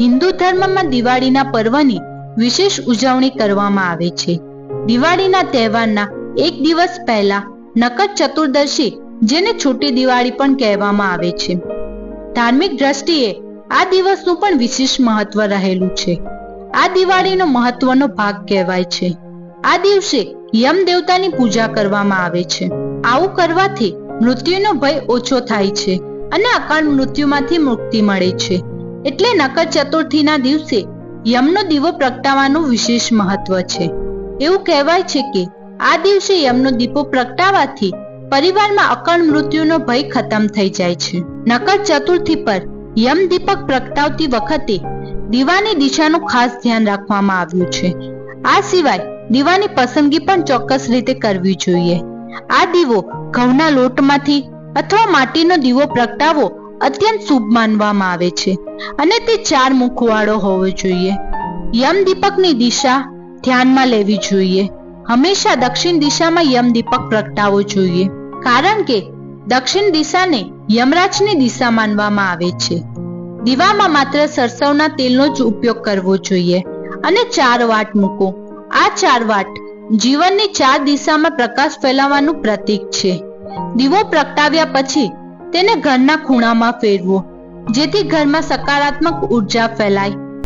હિન્દુ ધર્મમાં દિવાળીના પર્વની વિશેષ ઉજવણી કરવામાં આવે છે. દિવાળીના તહેવારના એક દિવસ પહેલા નકર ચતુર્દશી, જેને છોટી દિવાળી પણ કહેવામાં આવે છે. ધાર્મિક દ્રષ્ટિએ આ દિવસનું પણ વિશેષ મહત્વ રહેલું છે. આ દિવાળીનો મહત્વનો ભાગ કહેવાય છે. આ દિવસે યમ દેવતાની પૂજા કરવામાં આવે છે. આવું કરવાથી મૃત્યુનો ભય ઓછો થાય છે અને અકાળ મૃત્યુમાંથી મુક્તિ મળે છે. એટલે નકર ચતુર્થીના દિવસે યમનો દીવો પ્રગટાવવાનું વિશેષ મહત્વ છે. એવું કહેવાય છે કે આ દિવસે યમનો દીપો પ્રગટાવવાથી પરિવારમાં અકળ મૃત્યુનો ભય ખતમ થઈ જાય છે. નકર ચતુર્થી પર યમ દીપક પ્રગટાવતી વખતે દીવાની દિશાનું ખાસ ધ્યાન રાખવામાં આવ્યું છે. આ સિવાય દીવાની પસંદગી પણ ચોક્કસ રીતે કરવી જોઈએ. આ દીવો ઘઉંના લોટમાંથી અથવા માટીનો દીવો પ્રગટાવવો અત્યંત શુભ માનવામાં આવે છે અને તે ચાર મુખવાળો હોવો જોઈએ. યમ દીપકની દિશા ધ્યાનમાં લેવી જોઈએ. હંમેશા દક્ષિણ દિશામાં યમ પ્રગટાવવો જોઈએ. કારણ કે દક્ષિણ દિશાને યમરાજની દિશા માનવામાં આવે છે. દીવામાં માત્ર સરસવના તેલનો જ ઉપયોગ કરવો જોઈએ. અને ચાર વાટ મૂકો. આ ચાર વાટ જીવનની ચાર દિશામાં પ્રકાશ ફેલાવવાનું પ્રતીક છે. દીવો પ્રગટાવ્યા પછી તેને ઘરના ખૂણામાં ફેરવો જેથી ઘરમાં સકારાત્મક ઊર્જા ફેલાય.